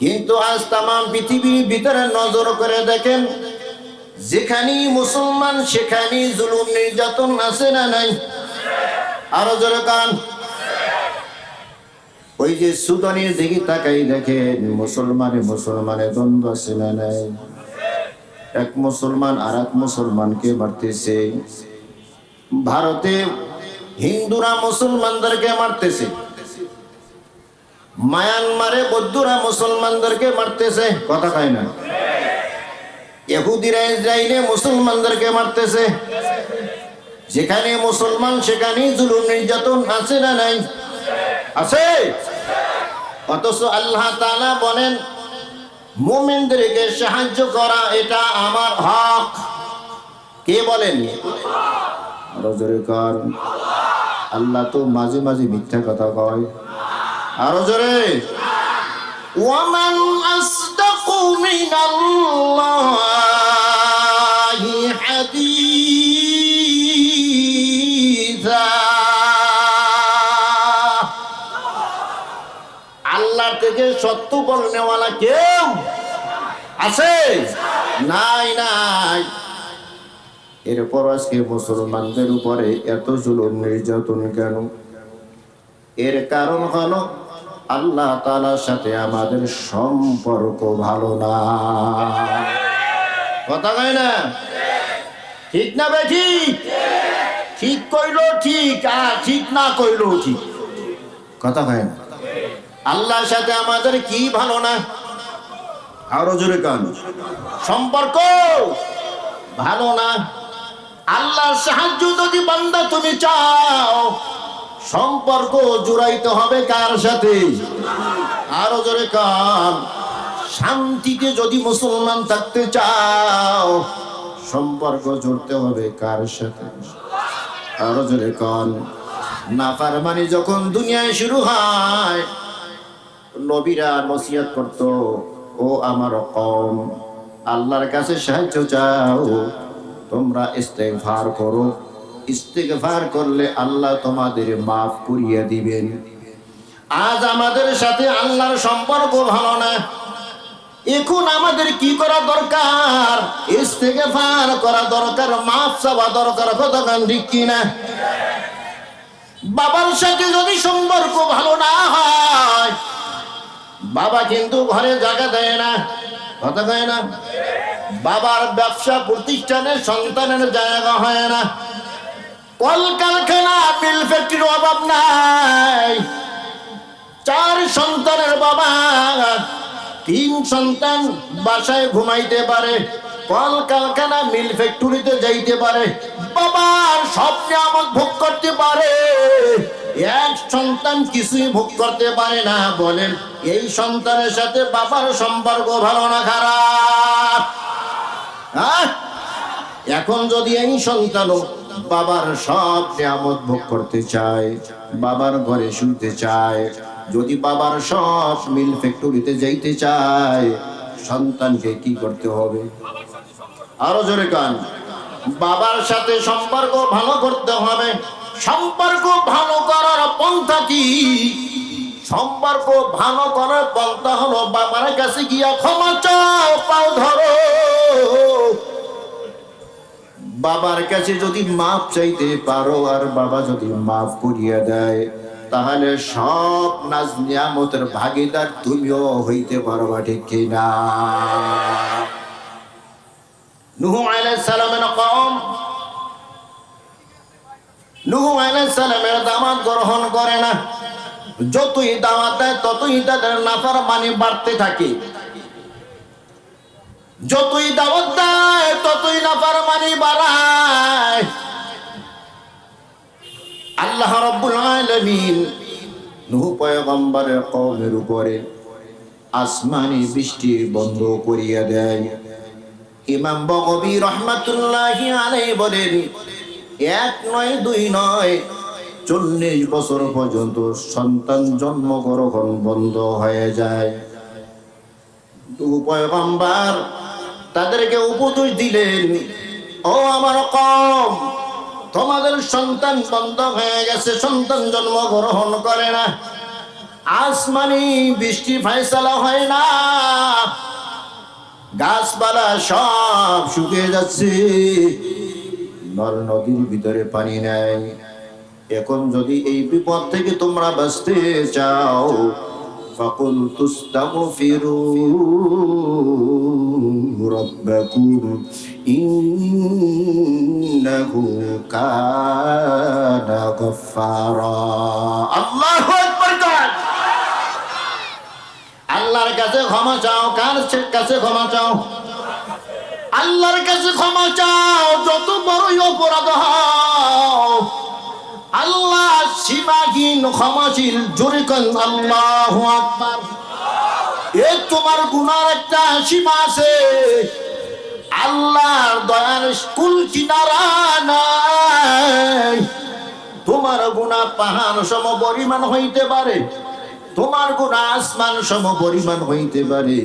কিন্তু আজ তাম পৃথিবীর ভিতরে নজর করে দেখেন, যেখানেই মুসলমান, সেখানেই জুলুম নির্যাতন আছে না নাই? আরও জোরে কান। ওই যে সুদানের দিকে তাকাই দেখেন, মুসলমানে মুসলমানে দ্বন্দ্ব আছে না নাই? এক মুসলমান আর এক মুসলমানকে মারতেছে। ভারতে হিন্দুরা মুসলমানদেরকে মারতেছে। মায়ানমারে বৌদ্ধরা মুসলমানদেরকে মারতেছে, কথা কয় না। ইহুদিরা ইসরায়েলে মুসলমানদেরকে মারতেছে। যেখানে মুসলমান, সেখানেই জুলুম নির্যাতন, আছে না নাই? আছে। অথচ আল্লাহ তাআলা বলেন, মুমিনদেরকে সাহায্য করা এটা আমার হক। কে বলেন? আল্লাহ তো মাঝে মাঝে মিথ্যা কথা কয়। আরও জোরে। ওয়ামান আসদাকু মিনাল্লাহি হাদিসা। আল্লাহর থেকে সত্য বলনেওয়ালা কেউ আছে? নাই নাই। এরপর আজকে মুসলমানদের উপরে এত জুলুম নির্যাতন কেন? এর কারণ হলো আল্লাহ তালার সাথে আমাদের সম্পর্ক ভালো না। কথা কয় না? ঠিক না বে ঠিক? ঠিক কইলো ঠিক আর ঠিক না কইলো ঠিক। কথা কয় না? আল্লাহর সাথে আমাদের কি ভালো না? আরও জোরে কান। সম্পর্ক ভালো না। আল্লাহর সাহায্য যদি বান্দা তুমি চাও সম্পর্ক জুড়াইতে হবে কার সাথে? আরও জোরে কান। শান্তিতে যদি মুসলমান থাকতে চাও, সম্পর্ক জুড়তে হবে কার সাথে? আরও জোরে কান। নাফারমানি যখন দুনিয়ায় শুরু হয়, নবীরা নসিহত করত, ও আমার কম আল্লাহর কাছে সাহায্য চাও, তোমরা ইস্তেগফার করো। ইস্তেগফার করলে আল্লাহ তোমাদের মাফ করিয়ে দিবেন। আজ আমাদের সাথে আল্লাহর সম্পর্ক ভালো না। এখন আমাদের কি করা দরকার? ইস্তেগফার করা দরকার, মাফ চাওয়া দরকার কতক্ষণ ঠিক কিনা? বাবার সাথে যদি সম্পর্ক ভালো না হয়, বাবা কিন্তু ঘরে জায়গা দেয় না, কথা দেয় না? বাবার ব্যবসা প্রতিষ্ঠানে সন্তানের জায়গা হয় না। কলকারখানা, মিল ফ্যাক্টরির অভাব নাই। চার সন্তানের বাবা, তিন সন্তান বাসায় ঘুমাইতে পারে, কলকারখানা, মিল ফ্যাক্টরিতে যাইতে পারে। বাবার সব নিয়ামত ভোগ করতে পারে। এক সন্তান কিছুই ভোগ করতে পারে না, বলেন, এই সন্তানের সাথে বাবার সম্পর্ক ভালো না খারাপ? এখন যদি এই সন্তানও বাবার সব নিয়ামত ভোগ করতে চায়, বাবার ঘরে শুনতে চায়, যদি বাবার সব মিল ফ্যাক্টরিতে যাইতে চায়, সন্তানকে কি করতে হবে? আরও জোরে কান বাবার সাথে সম্পর্ক ভালো করতে হবে। সম্পর্ক ভালো করার পন্থা কি? সম্পর্ক ভালো করার পন্থা হলো বাবার কাছে গিয়া ক্ষমা চাও, পাও ধরো। বাবার কাছে যদি মাপ চাইতে পারো, আর বাবা যদি মাফ করিয়া দেয়, তাহলে সব নাজ নিয়ামতের ভাগিদার তুমিও হইতে পারবা, ঠিক কিনা গ্রহণ করে না। যতই দাওয়াত দেয়, ততই তাদের নাফরমানি বাড়তে থাকে। যতই দাওয়াত দেয়, ততই নাফরমানি বাড়ায় আলামিন। নূহ পয়গম্বরের কওমের উপরে আসমানি বৃষ্টি বন্ধ করিয়া দেয়। ইমাম বগবী রহমাতুল্লাহি আলাইহি বলেন, এক নয়, দুই নয়, চল্লিশ বছর পর্যন্ত সন্তান জন্ম জন্মগ্রহণ বন্ধ হয়ে যায়। পয়গম্বর তাদেরকে উপদেশ দিলেন, ও আমার কম তোমাদের সন্তান বন্ধ হয়ে গেছে, সন্তান জন্মগ্রহণ করে না। আসমানি বৃষ্টি ফাইসালা হয় না। গাছপালা সব শুকিয়ে যাচ্ছে। নর নদীর ভিতরে পানি নাই। এখন যদি এই বিপদ থেকে তোমরা বাঁচতে চাও সকল ফাকুল তুস্তাগফিরু রাব্বাকুম ইন্নাহু কানা গফফারা। আল্লাহু আকবার কর আল্লাহর কাছে ক্ষমা চাও, কার কাছে ক্ষমা চাও? আল্লাহর কাছে ক্ষমা চাও, যত বড়ই অপরাধ আল্লাহ সীমাহীন, ক্ষমাশীল, জোরে কন, আল্লাহ আকবার। এ তোমার গুনার একটা সীমা আছে। আল্লাহর দয়ার স্কুল তোমার গুণা পাহাড় সম পরিমাণ হইতে পারে, তোমার গুণা আসমান সম পরিমাণ হইতে পারে।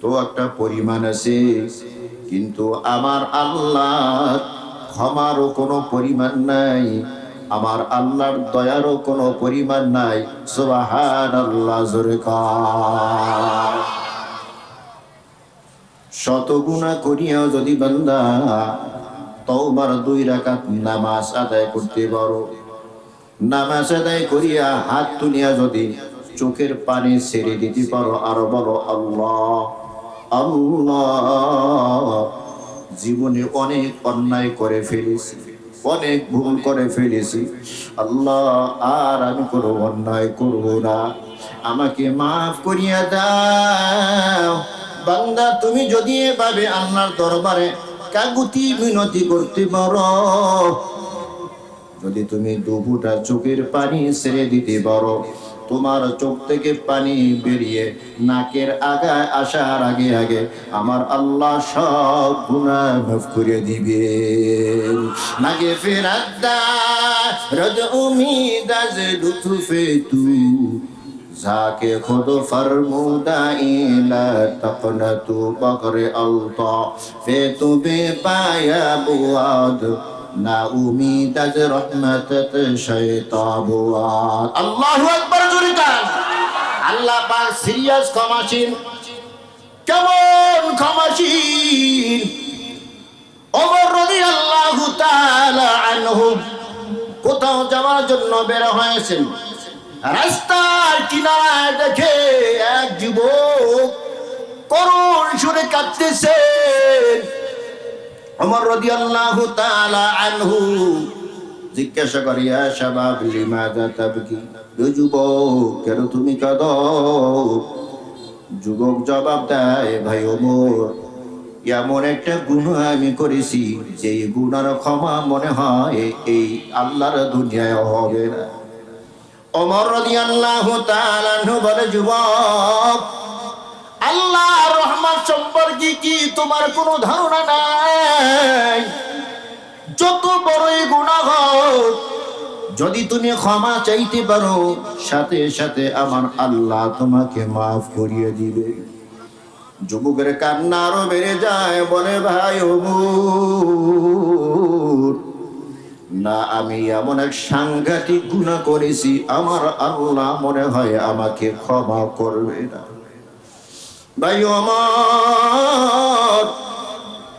তো একটা পরিমাণ আছে, কিন্তু আমার আল্লাহ ক্ষমারও কোনো পরিমাণ নাই, আমার আল্লাহর দয়ারও কোনো পরিমাণ নাই। সুবাহান আল্লাহ জোরে। শত গুণা করিয়াও যদি বান্দা তওবার দুই রাকাত নামাজ আদায় করতে পারো। নামাজ আদায় করিয়া হাত তুলিয়া যদি চোখের পানি ছেড়ে দিতে পারো আরও বলো, আল্লাহ আল্লাহ, জীবনে অনেক অন্যায় করে ফেলেছি, অনেক ভুল করে ফেলেছি। আল্লাহ, আর আমি কোনো অন্যায় করব না। আমাকে মাফ করিয়া দাও। বান্দা, তুমি যদি এভাবে আল্লাহর দরবারে কাকুতি মিনতি করতে পারো, যদি তুমি দুপুটা চোখের পানি ছেড়ে দিতে পারো, তোমার চোখ থেকে পানি বেরিয়ে নাকের আগায় আসার আগে আগে আমার আল্লাহ সব মাফ করে দিবে। নাগে ফেরাদ্দা রদ উমিদ লুতুফে তু ইলা তকনতু বকরে আলতা ফে তু বে পায়া বুয়াদ, না উমিদ আজ রহমতত শৈতাবুয়াদ আল্লাহু আকবার জোরে কান। আল্লাহ পাক সিরিয়াস ক্ষমাসীন। কেমন ক্ষমাসীন? ওমর রাদিয়াল্লাহু তাআলা আনহু কোথাও যাওয়ার জন্য বের হয়েছেন। রাস্তার কিনারায় দেখে এক যুবক করুণ সুরে কাঁদতেছেন ওমর রাদিয়াল্লাহু তাআলা আনহু জিজ্ঞাসা করিয়া শাবাব লিমাযা তাবকি? যুবক, কেন তুমি কাঁদো? যুবক জবাব দেয়, ভাই ওমর, এমন একটা গুণ আমি করেছি যে গুণার ক্ষমা মনে হয় এই আল্লাহর দুনিয়ায় হবে না। বলে, যুবক আল্লাহ সম্পর্কে কি তোমার কোনো ধারণা নাই? যত যদি তুমি ক্ষমা চাইতে পারো, সাথে সাথে আমার আল্লাহ তোমাকে মাফ করিয়ে দিবে। যুবকের কান্না আরও বেড়ে যায়, বলে, ভাই ওমর না, আমি এমন এক সাংঘাতিক গুণা করেছি, আমার আল্লাহ মনে হয় আমাকে ক্ষমা করবে না। ভাই আমার,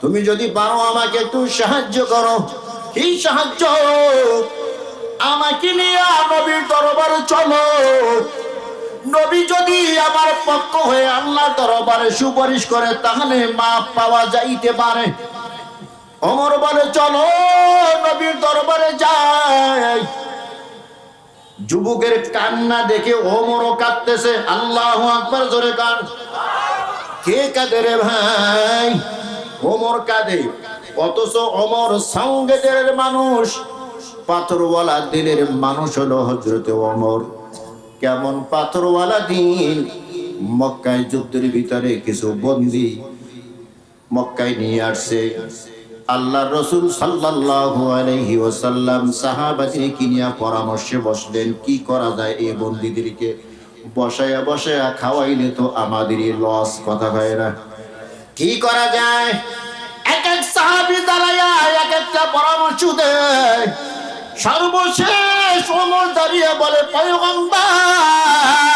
তুমি যদি পারো আমাকে একটু সাহায্য করো। কি সাহায্য? আমাকে নিয়ে নবীর দরবারে চলো। নবী যদি আমার পক্ষ হয়ে আল্লাহ দরবারে সুপারিশ করে, তাহলে মাপ পাওয়া যাইতে পারে। অমর বলে চলো, নবীর দরবারে যাই। যুবকের কান্না দেখে ওমরও কাঁদতেছে, আল্লাহ আকবার, জোরে কান। কে কাঁদে রে ভাই? ওমর কাঁদে। অথচ অমর সঙ্গেদের মানুষ, পাথরওয়ালা দিনের মানুষ হলো হজরতে অমর। কেমন পাথরওয়ালা দিন? মক্কায় যুদ্ধের ভিতরে কিছু বন্দি মক্কায় নিয়ে আসছে। আল্লাহ রসুল ওয়াসাল্লাম সাহাবাকে কিনিয়া পরামর্শে বসলেন, কি করা যায় এই বন্দীদেরকে? বসায়া বসায়া খাওয়াইলে তো আমাদেরই লস কথা হয় না। কি করা যায়? এক এক সাহাবি দাঁড়ায়া এক পরামর্শ দেয়। সর্বশেষ বলে, পয়গম্বর!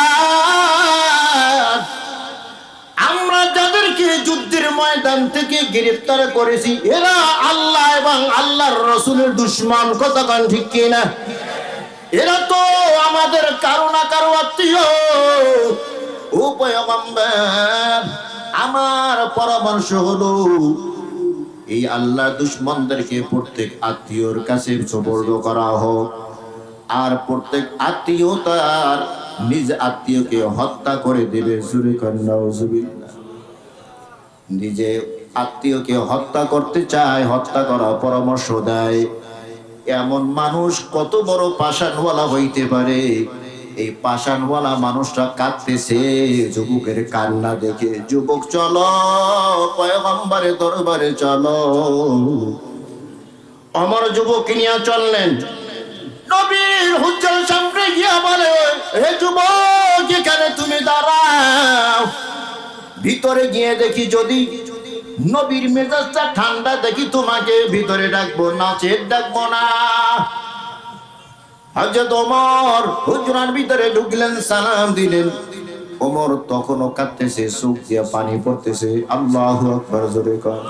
ময়দান থেকে গ্রেফতার করেছি। এরা আল্লাহ এবং আল্লাহর রসুলের দুশ্মন কতক্ষণ ঠিক কিনা? এরা তো আমাদের কারও না কারও আত্মীয়। আমার পরামর্শ হলো, এই আল্লাহ দুশ্মনদেরকে প্রত্যেক আত্মীয়র কাছে করা হোক। আর প্রত্যেক আত্মীয় তার নিজ আত্মীয়কে হত্যা করে দেবে। জুরে কন্যা নিজে আত্মীয়কে হত্যা করতে চায়, হত্যা করার পরামর্শ দেয়। এমন মানুষ কত বড় পাষাণওয়ালা হইতে পারে। এই পাষাণওয়ালা মানুষটা কাঁদতেছে, যুবকের কান্না দেখে। যুবক, চলো পয়গম্বরে দরবারে চলো। অমর যুবক নিয়ে চললেন। নবীর হুজ্জল সামনে গিয়া বলে, হে যুবক, এখানে তুমি দাঁড়াও। ভিতরে গিয়ে দেখি যদি নবীর মেজাজটা ঠান্ডা, দেখি তোমাকে ভিতরে ডাকবো নাচের ডাকবো না। হজরত ওমর হুজরার ভিতরে ঢুকলেন, সালাম দিলেন। ওমর তখনও কাঁদতেছে, চোখ দিয়া পানি পড়তেছে। আল্লাহ আকবার, জোরে কর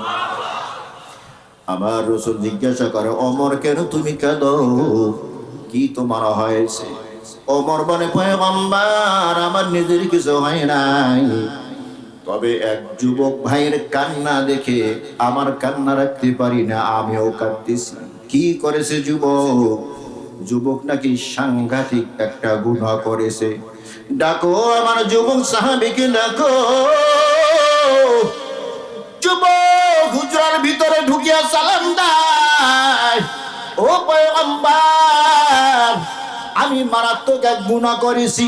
আমার রসুল জিজ্ঞাসা করে অমর কেন তুমি কাঁদো? কি তোমার হয়েছে? অমর বলে, পয়গম্বর, আমার নিজের কিছু হয় নাই। তবে এক যুবক ভাইয়ের কান্না দেখে আমার কান্না রাখতে পারি না, আমিও কাঁদতেছি। কি করেছে যুবক? যুবক নাকি সাংঘাতিক একটা গুণা করেছে। ডাকো আমার যুবক সাহাবিকে ডাকো। যুবক, হুজরার ভিতরে ঢুকিয়া সালাম দেয়। ও আমি মারাত্মক এক গুণা করেছি।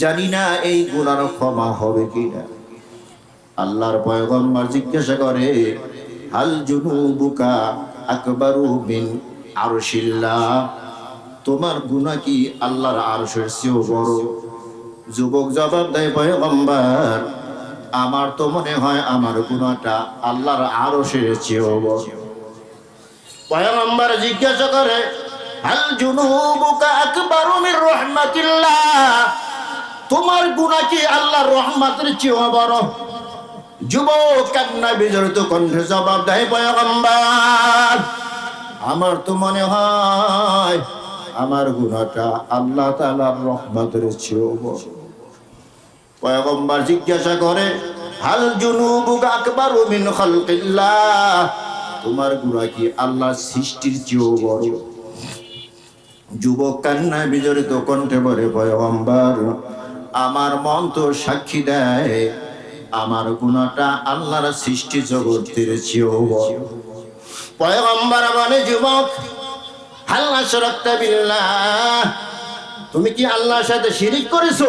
জানি না এই গুণার ক্ষমা হবে কিনা। আল্লাহর পয়গম্বর জিজ্ঞাসা করে, হাল জুনুবুকা আকবারু মিন আরশিল্লাহ? তোমার গুনাহ কি আল্লাহর আরশের চেয়েও বড়? যুবক জবাব দেয়, পয়গম্বর, আমার তো মনে হয় আমার গুনাহটা আল্লাহর আরশের চেয়েও বড়। পয়গম্বর জিজ্ঞাসা করে, হাল জুনুবুকা আকবারু মিন রাহমাতিল্লাহ? তোমার গুনাহ কি আল্লাহর রহমতের চেয়েও বড়? যুবক কান্না বিজড়িত কণ্ঠে জবাব দেয় পয়গম্বর। আমার তো মনে হয় আমার গুণাটা আল্লাহ তাআলার রহমতের চেয়েও পয়গম্বর জিজ্ঞাসা করে, হাল জুনুবুকা আকবারু মিন খালকিল্লাহ? তোমার গুনাহ কি আল্লাহর সৃষ্টির চেয়েও বড়? যুবক কান্না বিজড়িত কণ্ঠে বলে, পয়গম্বর, আমার মন তো সাক্ষী দেয় আমার গুণাটা আল্লাহর সৃষ্টি জগতের চেয়েও পয়গম্বর বলে, যুবক আল্লাহ শরকতা বিল্লাহ। তুমি কি আল্লাহর সাথে শিরিক করেছ?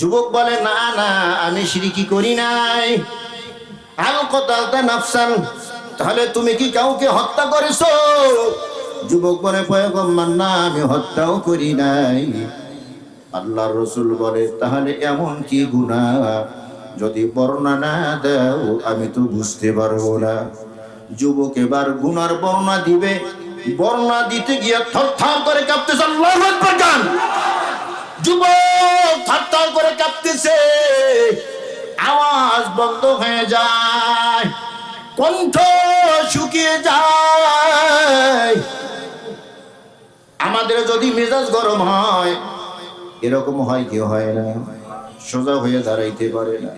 যুবক বলে, না না, আমি শিরিকি করি নাই। আল কতালতা নাফসান। তাহলে তুমি কি কাউকে হত্যা করেছ? যুবক বলে, পয়গম্বর, না, আমি হত্যাও করি নাই। আল্লাহ রসুল বলে, তাহলে এমন কি গুণা যদি বর্ণনা না দাও, আমি তো বুঝতে পারব না। যুবক এবার গুনার বর্ণনা দিবে। বর্ণনা দিতে গিয়ে থরথর করে কাঁপতেছে, আল্লাহু আকবার গান। যুবক থরথর করে কাঁপতেছে। আওয়াজ বন্ধ হয়ে যায়। কণ্ঠ শুকিয়ে যায়। আমাদের যদি মেজাজ গরম হয়, এরকম হয় কি হয় না। সোজা হয়ে দাঁড়াইতে পারে না।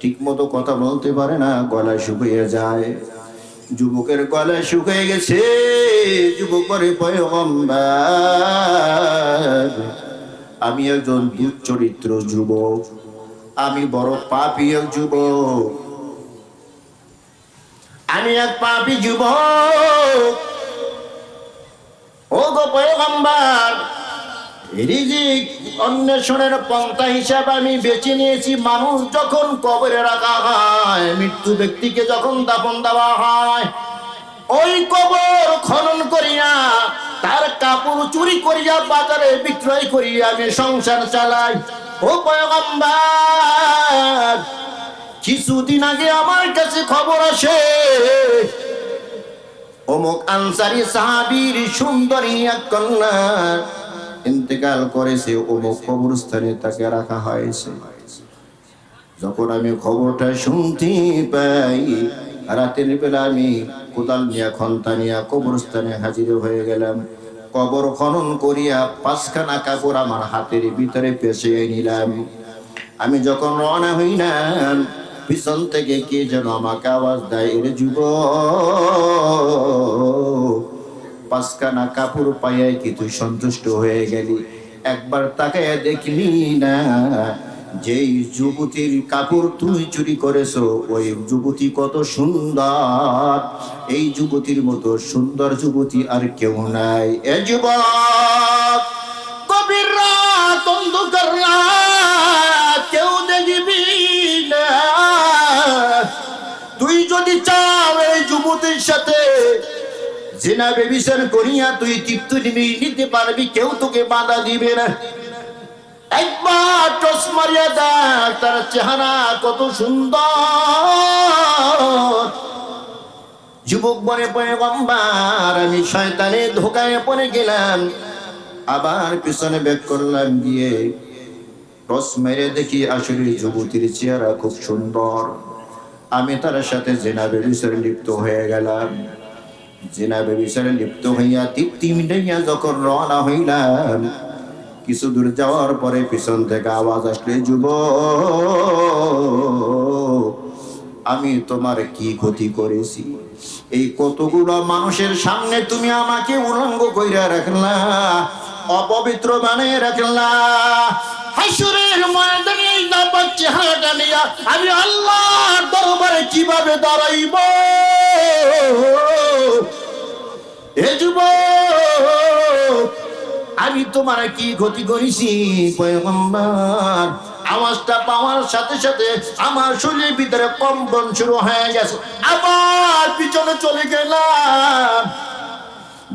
ঠিক মতো কথা বলতে পারে না, গলায় শুকিয়ে যায়। যুবকের গলায় শুকিয়ে গেছে, যুবক পরে আমি একজন দুচরিত্র যুবক, আমি বড় পাপি এক যুবক, আমি এক পাপি যুবক। ও গো পয়গম্বর রিজিক অন্বেষণের পন্থা হিসাবে আমি বেছে নিয়েছি। মানুষ যখন কবরে রাখা হয়, মৃত্যু ব্যক্তিকে যখন দাপন দেওয়া হয়, ওই কবর খনন করিয়া তার কাপড় চুরি করিয়া বাজারে বিক্রয় করিয়া আমি সংসার চালাই। ও পয়গম্বর, কিছুদিন আগে আমার কাছে খবর আসে, অমুক আনসারি সাহাবীর সুন্দরী এক কন্যা ইন্তেকাল করেছে, অমুক কবরস্থানে তাকে রাখা হয়েছে। যখন আমি খবরটা শুনতে পাই, রাতের বেলা আমি কোদাল নিয়া, খন্তা নিয়া কবরস্থানে হাজির হয়ে গেলাম। কবর খনন করিয়া পাঁচখানা কাপড় আমার হাতের ভিতরে পেঁচে নিলাম। আমি যখন রওনা হইলাম, পিছন থেকে কে যেন আমাকে আওয়াজ দেয়, এর যুব পাঁচখানা কাপড় পাইয়াই কি তুই সন্তুষ্ট হয়ে গেলি? একবার তাকায় দেখলি না, যেই যুবতীর কাপড় তুমি চুরি করেছ, ওই যুবতী কত সুন্দর। এই যুবতীর মতো সুন্দর যুবতী আর কেউ নাই। এ যুবক কবির কেউ না। তুই যদি চাও এই যুবতীর সাথে জেনা বেবিচার করিয়া তুই তৃপ্ত নিতে পারবি, কেউ তোকে বাধা দিবে না। একবার টস মারিয়া দেখ, তার চেহারা কত সুন্দর। যুবক বনে পড়ে গম্বার আমি শয়তানে ধোকায় পড়ে গেলাম। আবার পিছনে ব্যাক করলাম গিয়ে। টস মেরে দেখি আসলে যুবতীর চেহারা খুব সুন্দর। আমি তার সাথে জেনাবে বিষয়ে লিপ্ত হয়ে গেলাম। জেনাবে বিষয়ে লিপ্ত হইয়া তৃপ্তি মিটাইয়া যখন রওনা হইলাম, কিছু দূর যাওয়ার পরে পিছন থেকে আওয়াজ আসলে, যুব, আমি তোমার কি ক্ষতি করেছি? এই কতগুলো মানুষের সামনে তুমি আমাকে উলঙ্গ কইরা রাখলা, অপবিত্র বানিয়ে রাখলা হাসুরের ময়দানে নাপাক চেহারাটা নিয়া আমি আল্লাহর দরবারে কীভাবে দাঁড়াইব? এ আমি তোমার কি ক্ষতি করেছি? পয়গম্বর, আওয়াজটা পাওয়ার সাথে সাথে আমার শরীরের ভিতরে কম্পন শুরু হয়ে গেছে। আবার পিছনে চলে গেলাম।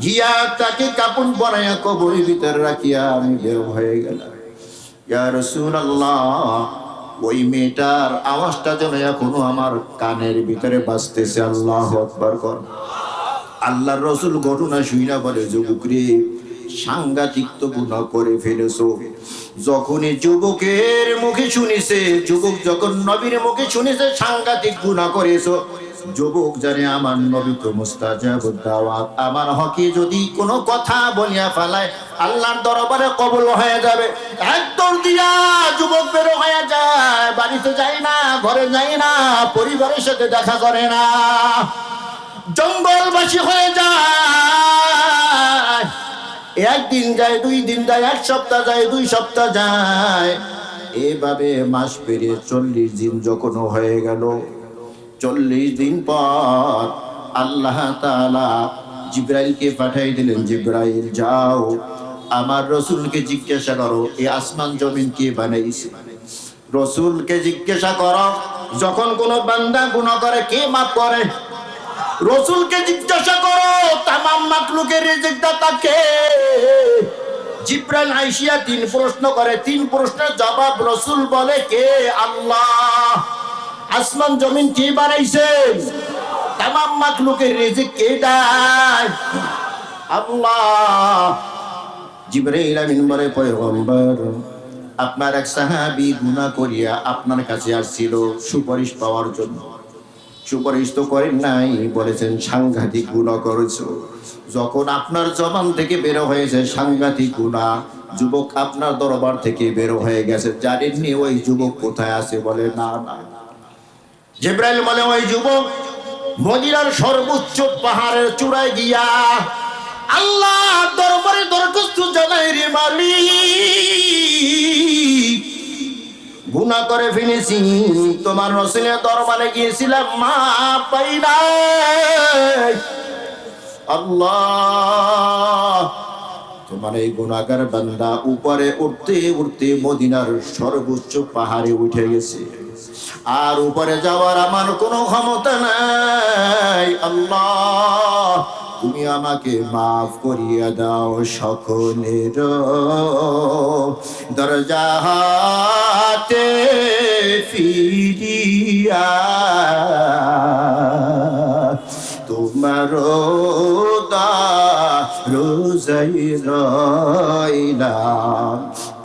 গিয়া তাকে কাপড় পরাইয়া কবরের ভিতরে রাখিয়া আমি বের হয়ে গেলাম। ওই মেয়েটার আওয়াজটা যেন এখনও আমার কানের ভিতরে বাজতেছে, আল্লাহ আকবার কর। আল্লাহর রসুল ঘটনা শুইনা বলে, যুবক রে, সাংঘাতিক তো গুণা করে ফেলেছো। যখনই যুবকের মুখে শুনেছে, যুবক যখন নবীর মুখে শুনেছে, সাংঘাতিক গুণা করেছ। যুবক জানে আমার নবী তো মুস্তাজাব দাওয়াত। আমার হকে যদি কোনো কথা বলিয়া ফেলায়, আল্লাহর দরবারে কবল হয়ে যাবে। একদম দিয়া যুবক বের হয়ে যায়, বাড়িতে যায় না, ঘরে যায় না, পরিবারের সাথে দেখা করে না। জঙ্গলবাসী হয়ে যায়। একদিন যায়, দুই দিন যায়, এক সপ্তাহ যায়, দুই সপ্তাহ যায়। এভাবে মাস পেরিয়ে চল্লিশ দিন যখন হয়ে গেল চল্লিশ দিন পর আল্লাহ তাআলা জিব্রাইলকে পাঠাই দিলেন, জিব্রাইল, যাও। আমার রসুলকে জিজ্ঞাসা করো, এই আসমান জমিন কে বানাইছে? রসুলকে জিজ্ঞাসা করো, যখন কোনো বান্দা গুণ করে, কে মাফ করে? রসুলকে জিজ্ঞাসা করো, তামাম মাকলুকের রিজিকটা তাকে? জিব্রাইল আইসিয়া তিন প্রশ্ন করে, তিন প্রশ্নের জবাব রসুল বলে, কে? আল্লাহ। আসমান জমিন কে বানাইছেন? তামাম মাকলুকের রিজিক দেয় আল্লাহ। জিব্রাইল আমিন বলে, পয়গম্বর, আপনার এক সাহাবী গুনাহ করিয়া আপনার কাছে আসছিল সুপারিশ পাওয়ার জন্য। সুপারিশ তো করেন নাই, বলেছেন সাংঘাতিক গুণা করেছ। যখন আপনার জবান থেকে বের হয়েছে সাংঘাতিক গুণা যুবক আপনার দরবার থেকে বেরো হয়ে গেছে। জানেননি ওই যুবক কোথায় আছে? বলে না না। জিব্রাইল বলে, ওই যুবক, মদিনার সর্বোচ্চ পাহাড়ের চূড়ায় গিয়া আল্লাহ দরবারে দরখাস্ত জানাই রে মালিক গুণা করে ফেলেছি, তোমার রসুলের দরবারে গিয়েছিলাম মা পাই নাই। আল্লাহ, তোমার এই গুণাগার বান্দা উপরে উঠতে উঠতে মদিনার সর্বোচ্চ পাহাড়ে উঠে গেছে। আর উপরে যাওয়ার আমার কোনো ক্ষমতা নাই। আল্লাহ, তুমি আমাকে মাফ করিয়া দাও সকলের। দরজা হাতে ফিরিয়া তোমার রোজাই রইলাম।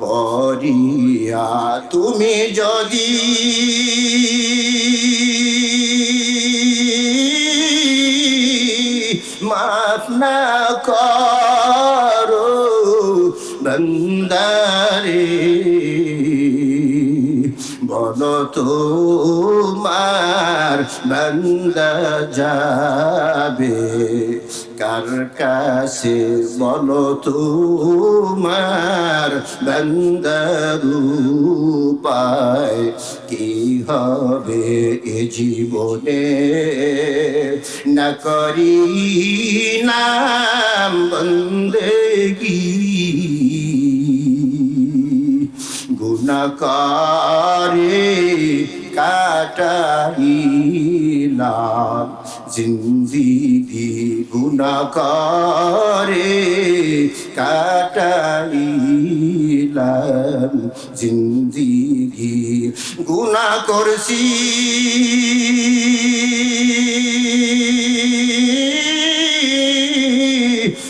পরিয়া তুমি যদি মাফ না করো বন্দারে বলো তোমার বন্দা যাবে। কার কাছে বলো তোমার বন্দার উপায় কি হবে এ জীবনে? না করি নাম বন্দেগী। গুণকারে কাটাইলাম। জিন্দিগি গুণকারে কাটাইলাম জিন্দিগি গুণা করছি।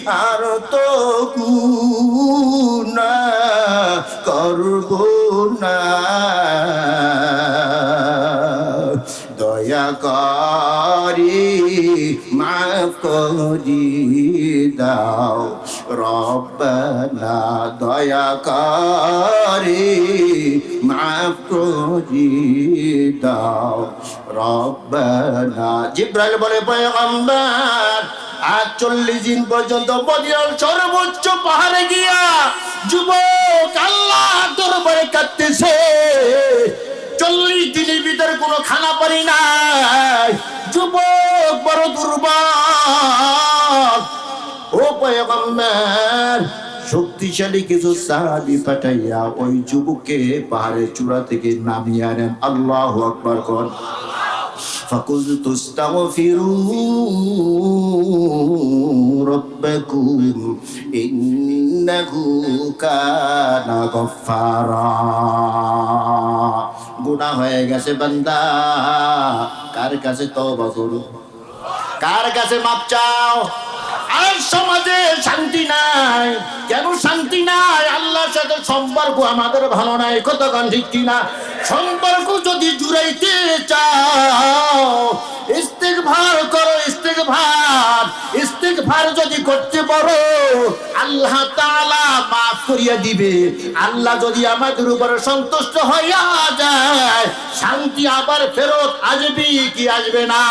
আর তো গুণা করব না। দয়া করি করি দাও রব্বানা দয়া করি, মাফ করি দাও রব্বানা জিব্রাইল বলে, পয়গম্বর আজ চল্লিশ দিন পর্যন্ত মদিনার সর্বোচ্চ পাহাড়ে গিয়া যুবক আল্লাহ দরবারে কাঁদতেছে। চল্লিশ দিনের ভিতরে কোনো খানা পারি নাই যুবক বড় দুর্বল ও পয়গম্বর শক্তিশালী কিছু সাহাবি পাঠাইয়া ওই যুবককে পাহাড়ের চূড়া থেকে নামিয়ে আনেন আল্লাহ আকবর কর فقلت استغفروا ربكم إنه كان غفارا গুনাহ হয়ে গেছে বান্দা কার কাছে তওবা করো কার কাছে মাপ চাও আর সমাজে শান্তি নাই। কেন শান্তি নাই? আল্লাহর সাথে সম্পর্ক আমাদের ভালো নাই। কতক্ষণ ঠিক কিনা? সম্পর্ক যদি জুড়াইতে চাও, ইস্তেগফার করো, ইস্তেগফার। ইস্তেগফার যদি করতে পারো, আল্লাহ তাআলা মাফ করিয়া দিবে। আল্লাহ যদি আমাদের উপরে সন্তুষ্ট হইয়া যায়, শান্তি আবার ফেরত আসবে কি আসবে না?